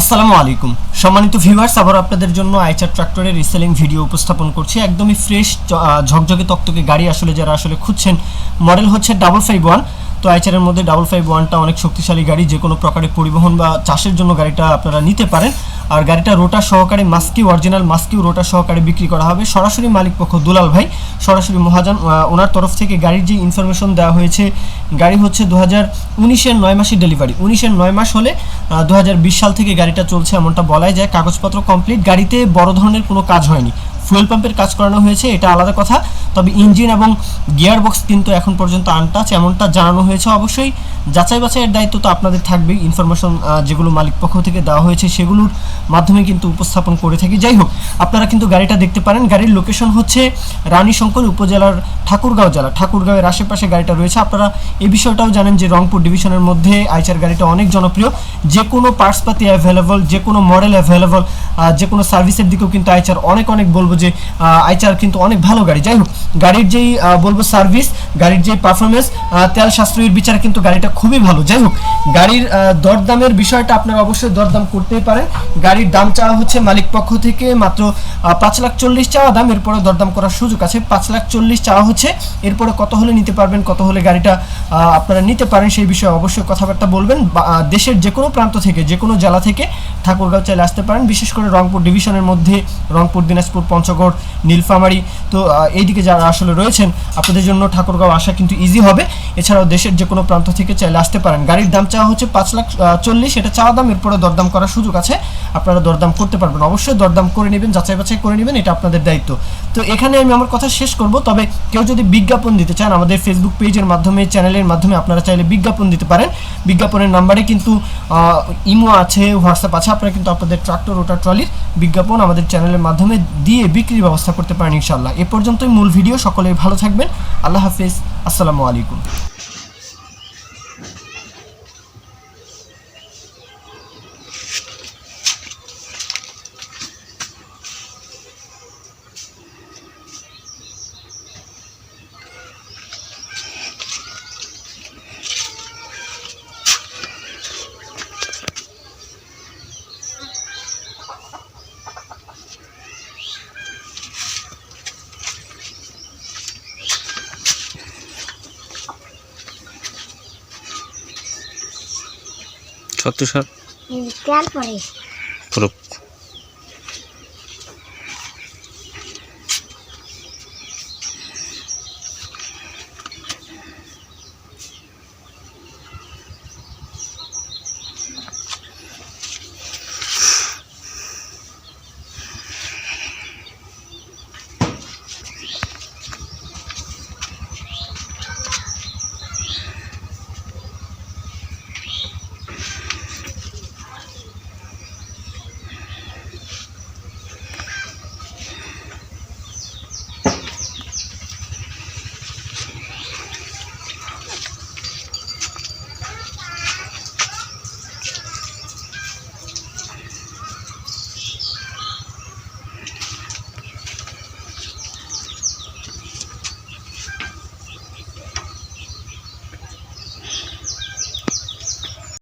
আসসালামু আলাইকুম। সম্মানিত ভিউয়ার্স আবার আপনাদের জন্য আইচার ট্রাক্টরের রিসেলিং ভিডিও উপস্থাপন করছি। একদমই ফ্রেশ ঝকঝকে তকতকে গাড়ি আসলে যারা আসলে খুঁজছেন মডেল হচ্ছে ডাবল ফাইভ ওয়ান তো আইচারের মধ্যে ডাবল ফাইভ ওয়ানটা অনেক শক্তিশালী গাড়ি যে কোনো প্রকারের পরিবহন বা চাষের জন্য গাড়িটা আপনারা নিতে পারেন। আর গাড়িটা রোটার সহকারে মাস্কি অরিজিনাল মাস্কিও রোটার সহকারে বিক্রি করা হবে। সরাসরি মালিক পক্ষ দুলাল ভাই, সরাসরি মহাজন ওনার তরফ থেকে গাড়ির যে ইনফরমেশন দেওয়া হয়েছে, গাড়ি হচ্ছে দু হাজার উনিশের নয় মাসের ডেলিভারি উনিশের নয় মাস হলে দু হাজার বিশ সাল থেকে গাড়িটা চলছে এমনটা বলাই যায়। কাগজপত্র কমপ্লিট গাড়িতে বড় ধরনের কোনো কাজ হয়নি। ফুয়েল পাম্পের কাজ করানো হয়েছে, এটা আলাদা কথা। তবে ইঞ্জিন এবং গিয়ার বক্স কিন্তু এখন পর্যন্ত আনটাচ এমনটা জানানো হয়েছে অবশ্যই। যাচাই বাছাইয়ের দায়িত্ব তো আপনাদের থাকবেই। ইনফরমেশন যেগুলো মালিক পক্ষ থেকে দেওয়া হয়েছে সেগুলোর মাধ্যমে কিন্তু উপস্থাপন করে থাকি। যাই হোক, আপনারা কিন্তু গাড়িটা দেখতে পারেন। গাড়ির লোকেশন হচ্ছে রানীশঙ্কর উপজেলার ঠাকুরগাঁও জেলা। ঠাকুরগাঁওয়ের আশেপাশে গাড়িটা রয়েছে। আপনারা এই বিষয়টাও জানেন যে রংপুর ডিভিশনের মধ্যে আইচার গাড়িটা অনেক জনপ্রিয়। যে কোনো পার্টসপাতি অ্যাভেলেবল যে কোনো মডেল অ্যাভেলেবল যে কোনো সার্ভিসের দিকেও কিন্তু আইচার অনেক অনেক বলব যে আইচার কিন্তু অনেক ভালো গাড়ি। যাই হোক, গাড়ির যেই বলব সার্ভিস গাড়ির যে পারফরমেন্স তেল সাশ্রয়ের বিচারে কিন্তু গাড়িটা খুবই ভালো। যাই হোক, গাড়ির দরদামের বিষয়টা আপনারা অবশ্যই দরদাম করতেই পারেন। গাড়ির দাম চাওয়া হচ্ছে মালিক পক্ষ থেকে মাত্র পাঁচ লাখ চল্লিশ চাওয়া দাম, এরপরে দরদাম করার সুযোগ আছে। পাঁচ লাখ চল্লিশ চাওয়া হচ্ছে, এরপরে কত হলে নিতে পারবেন, কত হলে গাড়িটা আপনারা নিতে পারেন, সেই বিষয়ে অবশ্যই কথাবার্তা বলবেন। দেশের যে কোনো প্রান্ত থেকে যে কোনো জেলা থেকে ঠাকুরগাঁও চাইলে আসতে পারেন, বিশেষ করে রংপুর ডিভিশনের মধ্যে, রংপুর, দিনাজপুর, পঞ্চগড়, নীলফামারী। তো এইদিকে যারা আসলে রয়েছেন, আপনাদের জন্য ঠাকুরগাঁও আসা কিন্তু ইজি হবে। এছাড়াও দেশের যে কোনো প্রান্ত থেকে চাইলে আসতে পারেন। গাড়ির দাম চাওয়া হচ্ছে পাঁচ লাখ চল্লিশ। এটা চাওয়া দাম, এরপরে দরদাম করার সুযোগ আছে। আপনারা দরদাম করতে পারবেন। অবশ্যই দরদাম করে নেবেন, যাচাই বাছাই করে নেবেন, এটা আপনাদের দায়িত্ব। তো, এখানে আমি আমার কথা শেষ করব। তবে কেউ যদি বিজ্ঞাপন দিতে চান, আমাদের ফেসবুক পেজের মাধ্যমে চ্যানেলের মাধ্যমে আপনারা চাইলে বিজ্ঞাপন দিতে পারেন। বিজ্ঞাপনের নাম্বারে কিন্তু ইমো আছে হোয়াটসঅ্যাপ আছে। আপনারা কিন্তু আপনাদের ট্রাক্টর রোটার ট্রলির বিজ্ঞাপন আমাদের চ্যানেলের মাধ্যমে দিয়ে বিক্রির ব্যবস্থা করতে পারেন ইনশাল্লাহ এ পর্যন্তই মূল ভিডিও। সকলেই ভালো থাকবেন। আল্লাহ হাফিজ। আসসালামু আলাইকুম। সত্তর হাজার